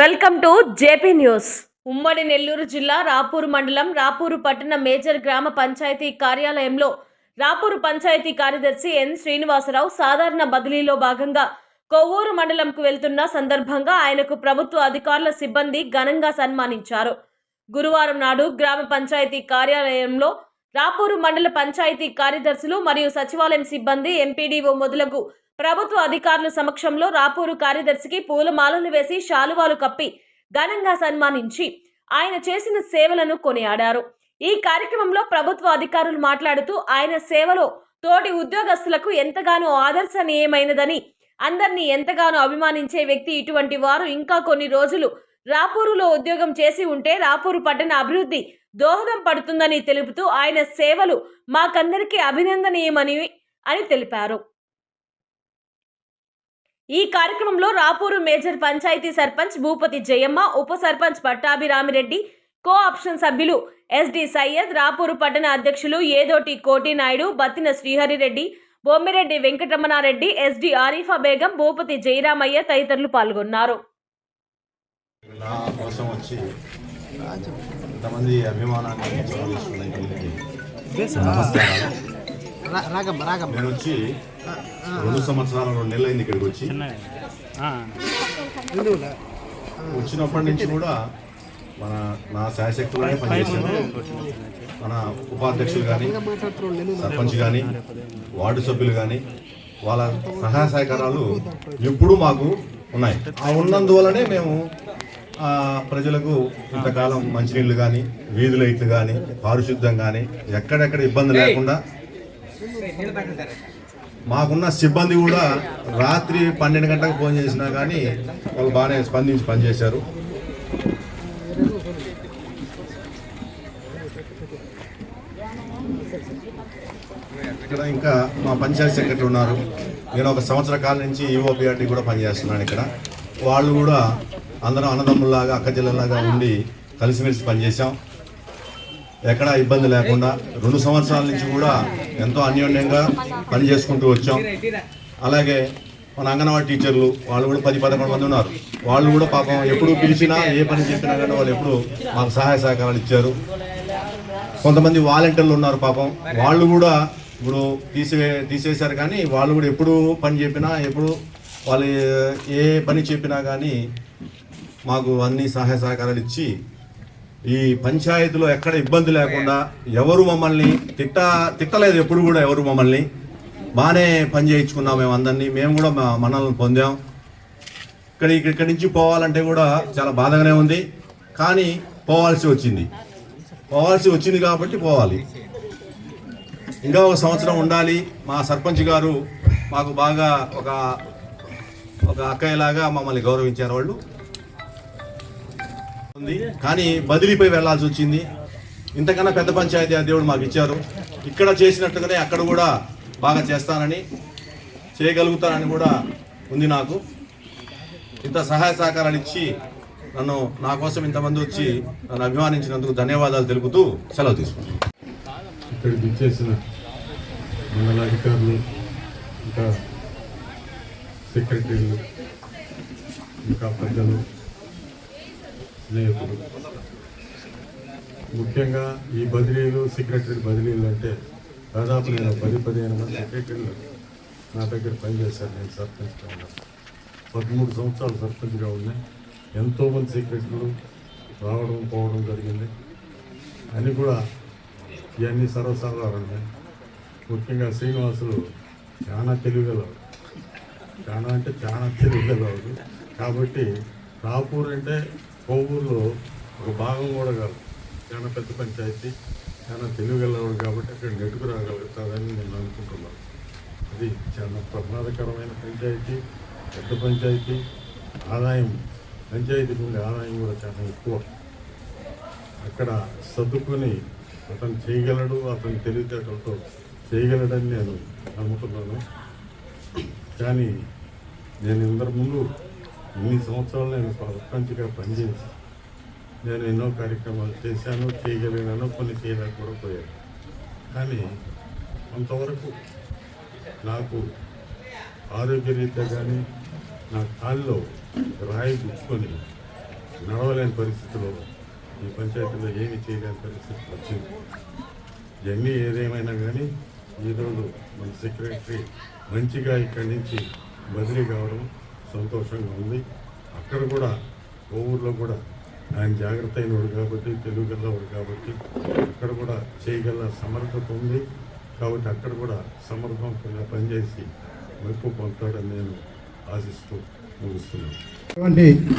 Welcome to JP news. ఉమ్మడి నెల్లూరు జిల్లా రాపూరు మండలం రాపూరు పట్టణ మేజర్ గ్రామ పంచాయతీ కార్యాలయంలో రాపూరు పంచాయతీ కార్యదర్శి ఎన్ శ్రీనివాసరావు సాధారణ బదిలీలో భాగంగా కొవ్వూరు మండలంకు వెళ్తున్న సందర్భంగా ఆయనకు ప్రభుత్వ అధికారుల సిబ్బంది ఘనంగా సన్మానించారు. గురువారం నాడు గ్రామ పంచాయతీ కార్యాలయంలో రాపూరు మండల పంచాయతీ కార్యదర్శులు మరియు సచివాలయం సిబ్బంది ఎంపీడీఓ మొదలగు ప్రభుత్వ అధికారుల సమక్షంలో రాపూరు కార్యదర్శికి పూలమాలలు వేసి శాలువాలు కప్పి ఘనంగా సన్మానించి ఆయన చేసిన సేవలను కొనియాడారు. ఈ కార్యక్రమంలో ప్రభుత్వ అధికారులు మాట్లాడుతూ ఆయన సేవలో తోటి ఉద్యోగస్తులకు ఎంతగానో ఆదర్శనీయమైనదని అందరినీ ఎంతగానో అభిమానించే వ్యక్తి ఇటువంటి వారు ఇంకా కొన్ని రోజులు రాపూరులో ఉద్యోగం చేసి ఉంటే రాపూరు పట్టణ అభివృద్ధి దోహదం పడుతుందని తెలుపుతూ ఆయన సేవలు మాకందరికీ అభినందనీయమని అని తెలిపారు. ఈ కార్యక్రమంలో రాపూరు మేజర్ పంచాయతీ సర్పంచ్ భూపతి జయమ్మ ఉప సర్పంచ్ పట్టాభిరామిరెడ్డి కో ఆప్షన్ సభ్యులు ఎస్డి సయ్యద్ రాపూరు పట్టణ అధ్యక్షులు ఏదోటి కోటి నాయుడు బత్తిన శ్రీహరిరెడ్డి బొమ్మిరెడ్డి వెంకటరమణారెడ్డి ఎస్డి ఆరిఫా బేగం భూపతి జయరామయ్య తదితరులు పాల్గొన్నారు. నేను వచ్చి రెండు సంవత్సరాలు రెండు నెలలు అయింది ఇక్కడికి వచ్చి. వచ్చినప్పటి నుంచి కూడా మన నా శాయశక్తులనే పనిచేశాను. మన ఉపాధ్యక్షులు కానీ సర్పంచ్ కానీ వార్డు సభ్యులు కానీ వాళ్ళ సహాయ సహకారాలు ఎప్పుడూ మాకు ఉన్నాయి. ఆ ఉన్నందువలనే మేము ఆ, ప్రజలకు ఇంతకాలం మంచినీళ్ళు కానీ వీధి లైట్లు కానీ పారిశుద్ధ్యం కానీ ఎక్కడెక్కడ ఇబ్బంది లేకుండా మాకున్న సిబ్బంది కూడా రాత్రి పన్నెండు గంటలకు ఫోన్ చేసినా కానీ వాళ్ళు బాగానే స్పందించి పనిచేశారు. ఇక్కడ ఇంకా మా పంచాయతీ సెక్రటరీ ఉన్నారు. నేను ఒక సంవత్సర కాలం నుంచి ఈఓపిఆర్టీ కూడా పనిచేస్తున్నాను ఇక్కడ. వాళ్ళు కూడా అందరం అన్నదమ్ముల్లాగా అక్క జిల్లలాగా ఉండి కలిసిమెలిసి పనిచేసాం ఎక్కడా ఇబ్బంది లేకుండా రెండు సంవత్సరాల నుంచి కూడా ఎంతో అన్యోన్యంగా పని చేసుకుంటూ వచ్చాం. అలాగే మన అంగన్వాడీ టీచర్లు వాళ్ళు కూడా పది పదకొండు మంది ఉన్నారు. వాళ్ళు కూడా పాపం ఎప్పుడు పిలిచినా ఏ పని చెప్పినా కానీ వాళ్ళు ఎప్పుడు మాకు సహాయ సహకారాలు ఇచ్చారు. కొంతమంది వాలంటీర్లు ఉన్నారు పాపం. వాళ్ళు కూడా ఇప్పుడు తీసివే తీసేశారు కానీ వాళ్ళు కూడా ఎప్పుడు పని చెప్పినా ఎప్పుడు వాళ్ళు ఏ పని చెప్పినా కానీ మాకు అన్ని సహాయ సహకారాలు ఇచ్చి ఈ పంచాయతీలో ఎక్కడ ఇబ్బంది లేకుండా ఎవరు మమ్మల్ని తిట్ట తిట్టలేదు ఎప్పుడు కూడా ఎవరు మమ్మల్ని. బాగానే పని చేయించుకున్నాం మేము అందరినీ. మేము కూడా మా మనల్ని పొందాం. ఇక్కడ ఇక్కడి నుంచి పోవాలంటే కూడా చాలా బాధగానే ఉంది. కానీ పోవాల్సి వచ్చింది. పోవాల్సి వచ్చింది కాబట్టి పోవాలి. ఇంకా ఒక సంవత్సరం ఉండాలి. మా సర్పంచ్ గారు మాకు బాగా ఒక ఒక అక్కయ్యలాగా మమ్మల్ని గౌరవించారు వాళ్ళు. ఉంది. కానీ బదిలీపై వెళ్ళాల్సి వచ్చింది. ఇంతకన్నా పెద్ద పంచాయతీ ఆ దేవుడు మాకు ఇచ్చారు. ఇక్కడ చేసినట్టుగానే అక్కడ కూడా బాగా చేస్తానని చేయగలుగుతానని కూడా ఉంది నాకు. ఇంత సహాయ సహకారాలు ఇచ్చి నన్ను నా కోసం ఇంతమంది వచ్చి నన్ను అభిమానించినందుకు ధన్యవాదాలు తెలుపుతూ సెలవు తీసుకుంటాను ఇక్కడికి ఇచ్చేసిన మండలాధికారులు ఇంకా సెక్రటరీలు ఇంకా పెద్దలు స్నేహితులు. ముఖ్యంగా ఈ బదిలీలు సెక్రటరీ బదిలీలు అంటే దాదాపు నేను పది పదిహేను మంది సెక్రటరీలు నా దగ్గర పనిచేశాను నేను సర్పంచ్గా ఉన్నాను. పదమూడు సంవత్సరాలు సర్పంచ్గా ఉన్నాయి ఎంతోమంది సెక్రటరీలు రావడం పోవడం జరిగింది. అని కూడా ఇవన్నీ సర్వసాధారణమే. ముఖ్యంగా శ్రీనివాసులు చాలా తెలివిగలవాడు చాలా అంటే చాలా తెలివిగలవాడు కాబట్టి రాపూర్ అంటే కోవూరులో ఒక భాగం కూడా కాదు. చాలా పెద్ద పంచాయతీ చాలా తెలివిగలవాడు కాబట్టి అక్కడ నెట్టుకు రాగలుగుతారని నేను అనుకుంటున్నాను. అది చాలా ప్రమాదకరమైన పంచాయతీ పెద్ద పంచాయతీ ఆదాయం పంచాయతీకి ఉండే ఆదాయం కూడా చాలా ఎక్కువ. అక్కడ సర్దుకొని అతను చేయగలడు అతని తెలివితేటలతో చేయగలడని నేను నమ్ముతున్నాను. కానీ నేను ఇందరి ముందు ఇన్ని సంవత్సరాలు నేను సర్పంచ్గా పనిచేసి నేను ఎన్నో కార్యక్రమాలు చేశాను చేయగలిగినాను కొన్ని చేయలేకపోయాను కానీ కొంతవరకు నాకు ఆరోగ్యరీత్యా కానీ నా కాల్లో రాయి గుచ్చుకొని నడవలేని పరిస్థితిలో ఈ పంచాయతీలో ఏమి చేయలేని పరిస్థితి వచ్చింది. ఇవన్నీ ఏదేమైనా కానీ ఈరోజు మన సెక్రటరీ మంచిగా ఇక్కడి నుంచి బదిలీ కావడం సంతోషంగా ఉంది. అక్కడ కూడా ఊర్లో కూడా ఆయన జాగ్రత్త అయినవాడు కాబట్టి తెలుగుగలవాడు కాబట్టి అక్కడ కూడా చేయగల సమర్థత ఉంది. కాబట్టి అక్కడ కూడా సమర్థవంతంగా పనిచేసి మెప్పు పొందుతాడని నేను ఆశిస్తూ ముగిస్తున్నాను.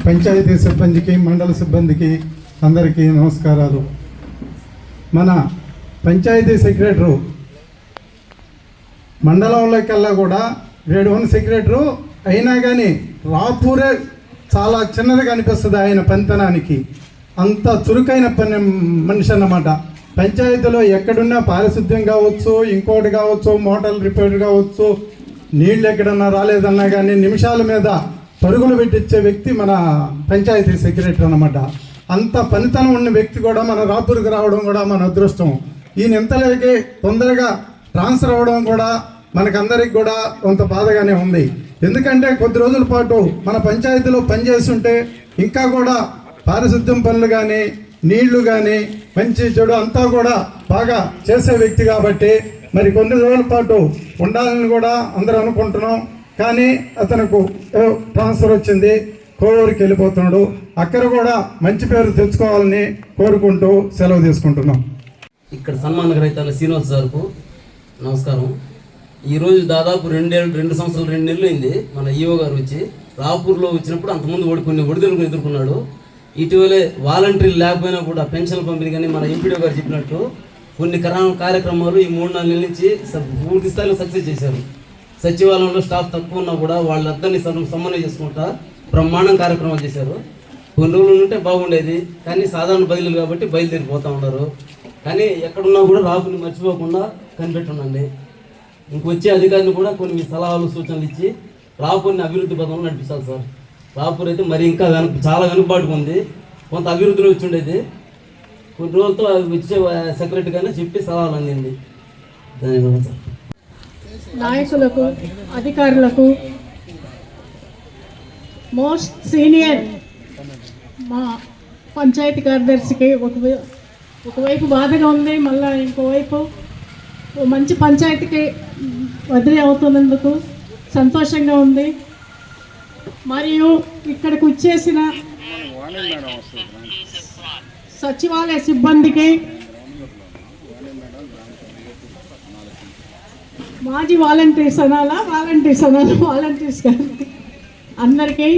పంచాయతీ సిబ్బందికి మండల సిబ్బందికి అందరికీ నమస్కారాలు. మన పంచాయతీ సెక్రటరు మండలంలోకెల్లా కూడా గ్రేడ్ వన్ సెక్రటరు అయినా కానీ రాపూరే చాలా చిన్నదిగా అనిపిస్తుంది ఆయన పనితనానికి. అంత చురుకైన పని మనిషి అన్నమాట పంచాయతీలో ఎక్కడున్నా పారిశుద్ధ్యం కావచ్చు ఇంకోటి కావచ్చు మోటార్ రిపేర్ కావచ్చు నీళ్ళు ఎక్కడన్నా రాలేదన్నా కానీ నిమిషాల మీద పరుగులు పెట్టించే వ్యక్తి మన పంచాయతీ సెక్రటరీ అన్నమాట. అంత పనితనం ఉన్న వ్యక్తి కూడా మన రాపూర్కి రావడం కూడా మన అదృష్టం. ఈయన ఎంతలేకి తొందరగా ట్రాన్స్ఫర్ అవ్వడం కూడా మనకందరికి కూడా కొంత బాధగానే ఉంది. ఎందుకంటే కొద్ది రోజుల పాటు మన పంచాయతీలో పనిచేస్తుంటే ఇంకా కూడా పారిశుద్ధ్యం పనులు కానీ నీళ్ళు కానీ మంచి చెడు అంతా కూడా బాగా చేసే వ్యక్తి కాబట్టి మరి కొన్ని రోజుల పాటు ఉండాలని కూడా అందరూ అనుకుంటున్నాం. కానీ అతనుకు ట్రాన్స్ఫర్ వచ్చింది కోవూరుకి వెళ్ళిపోతున్నాడు. అక్కడ కూడా మంచి పేరు తెచ్చుకోవాలని కోరుకుంటూ సెలవు తీసుకుంటున్నాం. ఇక్కడ సన్మాన గ్రహీతల శ్రీనివాస్ సార్కు నమస్కారం. ఈరోజు దాదాపు రెండేళ్ళు రెండు సంవత్సరాలు రెండు నెలలు అయింది మన ఈఓ గారు వచ్చి. రాపూర్లో వచ్చినప్పుడు అంతకుముందు ఓడి కొన్ని ఒడిదొడుకుని ఎదుర్కొన్నాడు. ఇటీవలే వాలంటీర్లు లేకపోయినా కూడా పెన్షన్ పంపిణీ కానీ మన ఎంపీడీ గారు చెప్పినట్టు కొన్ని కార్యక్రమాలు ఈ మూడు నాలుగు నెలల నుంచి పూర్తి స్థాయిలో సక్సెస్ చేశారు. సచివాలయంలో స్టాఫ్ తక్కువ ఉన్నా కూడా వాళ్ళందరినీ సమ- సమన్వయం చేసుకుంటా బ్రహ్మాండం కార్యక్రమాలు చేశారు. కొన్ని రోజులు ఉంటే బాగుండేది కానీ సాధారణ బదిలీలు కాబట్టి బయలుదేరిపోతూ ఉన్నారు. కానీ ఎక్కడున్నా కూడా రాకుని మర్చిపోకుండా కనిపెట్టుండండి ఇంకొచ్చే అధికారిని కూడా కొన్ని మీ సలహాలు సూచనలు ఇచ్చి రాపూర్ని అభివృద్ధి పథంలో నడిపించాలి సార్. రాపూర్ అయితే మరి ఇంకా వెనక చాలా వెనుకబాటుకు ఉంది. కొంత అభివృద్ధిలో వచ్చి ఉండేది. కొన్ని రోజులతో వచ్చే సెక్రటరీగానే చెప్పి సలహాలు అందింది. ధన్యవాదాలు సార్. నాయకులకు అధికారులకు మోస్ట్ సీనియర్ మా పంచాయతీ కార్యదర్శికి ఒక ఒకవైపు బాధగా ఉంది మళ్ళీ ఇంకోవైపు మంచి పంచాయతీకి బదిలీ అవుతున్నందుకు సంతోషంగా ఉంది. మరియు ఇక్కడికి వచ్చేసిన సచివాలయ సిబ్బందికి మాజీ వాలంటీర్స్ అనాలా? వాలంటీర్స్ అనాలా? వాలంటీర్స్ గారు. అందరికీ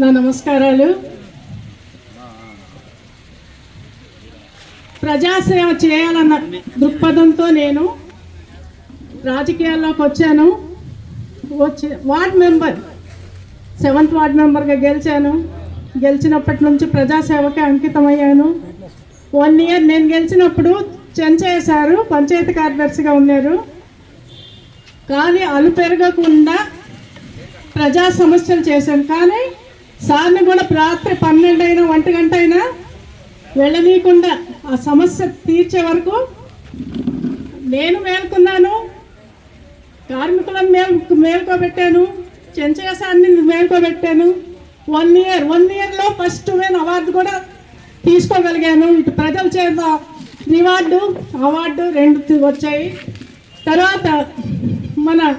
నా నమస్కారాలు. ప్రజాసేవ చేయాలన్న దృక్పథంతో నేను రాజకీయాల్లోకి వచ్చాను. వచ్చి వార్డ్ మెంబర్ సెవెంత్ వార్డ్ మెంబర్గా గెలిచాను. గెలిచినప్పటి నుంచి ప్రజాసేవకే అంకితమయ్యాను. వన్ ఇయర్ నేను గెలిచినప్పుడు చెంచయ్య సారు పంచాయతీ కార్యదర్శిగా ఉన్నారు. కానీ అలు పెరగకుండా ప్రజా సమస్యలు చేశాను. కానీ సార్ని కూడా రాత్రి పన్నెండు అయినా ఒంటి గంట అయినా వెళ్ళనీయకుండా ఆ సమస్య తీర్చే వరకు నేను మేల్కొన్నాను కార్మికులను మేల్ మేల్కోబెట్టాను చెంచేసాన్ని మేల్కోబెట్టాను. వన్ ఇయర్ వన్ ఇయర్లో ఫస్ట్ నేను అవార్డు కూడా తీసుకోగలిగాను. ఇటు ప్రజల చేత రివార్డు అవార్డు రెండు వచ్చాయి. తర్వాత మన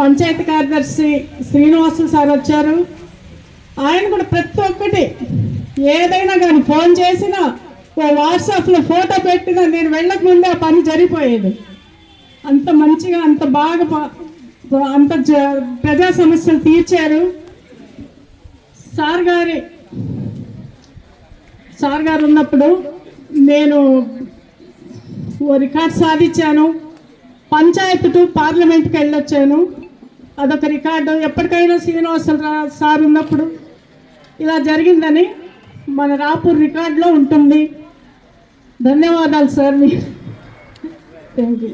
పంచాయతీ కార్యదర్శి శ్రీనివాసు సార్ వచ్చారు. ఆయన కూడా ప్రతి ఒక్కటి ఏదైనా కానీ ఫోన్ చేసినా ఓ వాట్సాప్లో ఫోటో పెట్టినా నేను వెళ్ళక ముందే ఆ పని జరిగిపోయేది. అంత మంచిగా అంత బాగా ప- అంత జ- ప్రజా సమస్యలు తీర్చారు. సార్ గారి సార్ గారు ఉన్నప్పుడు నేను ఓ రికార్డ్ సాధించాను. పంచాయత్ టు పార్లమెంట్కి వెళ్ళొచ్చాను. అదొక రికార్డు. ఎప్పటికైనా శ్రీనివాసరావు సార్ ఉన్నప్పుడు ఇలా జరిగిందని మన రాపూర్ రికార్డులో ఉంటుంది. ధన్యవాదాలు సార్ మీ థ్యాంక్ యూ